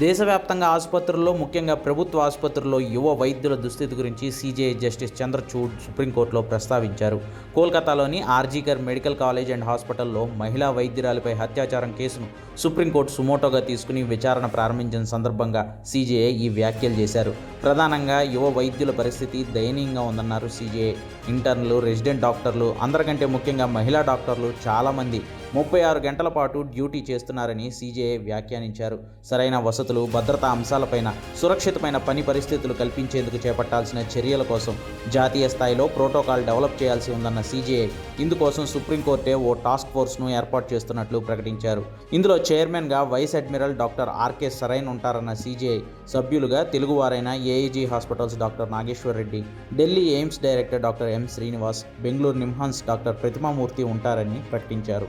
దేశవ్యాప్తంగా ఆసుపత్రుల్లో ముఖ్యంగా ప్రభుత్వ ఆసుపత్రుల్లో యువ వైద్యుల దుస్థితి గురించి సీజేఐ జస్టిస్ చంద్రచూడ్ సుప్రీంకోర్టులో ప్రస్తావించారు. కోల్కతాలోని ఆర్జీకర్ మెడికల్ కాలేజ్ అండ్ హాస్పిటల్లో మహిళా వైద్యురాలిపై అత్యాచారం కేసును సుప్రీంకోర్టు సుమోటోగా తీసుకుని విచారణ ప్రారంభించిన సందర్భంగా సీజేఐ ఈ వ్యాఖ్యలు చేశారు. ప్రధానంగా యువ వైద్యుల పరిస్థితి దయనీయంగా ఉందన్నారు సీజేఐ. ఇంటర్న్లు రెసిడెంట్ డాక్టర్లు అందరికంటే ముఖ్యంగా మహిళా డాక్టర్లు చాలామంది ముప్పై ఆరు గంటల పాటు డ్యూటీ చేస్తున్నారని సీజే వ్యాఖ్యానించారు. సరైన వసతులు భద్రతా అంశాలపైన సురక్షితమైన పని పరిస్థితులు కల్పించేందుకు చేపట్టాల్సిన చర్యల కోసం జాతీయ స్థాయిలో ప్రోటోకాల్ డెవలప్ చేయాల్సి ఉందన్న సీజేఐ ఇందుకోసం సుప్రీంకోర్టే ఓ టాస్క్ ఫోర్స్ను ఏర్పాటు చేస్తున్నట్లు ప్రకటించారు. ఇందులో చైర్మన్గా వైస్ అడ్మిరల్ డాక్టర్ ఆర్కే సరైన్ ఉంటారన్న సీజేఐ సభ్యులుగా తెలుగువారైన AIG hospitals doctor Nageshwar Reddy Delhi AIIMS director doctor M Srinivas Bengaluru NIMHANS doctor Pratima Murthy ఉంటారని ప్రకటించారు.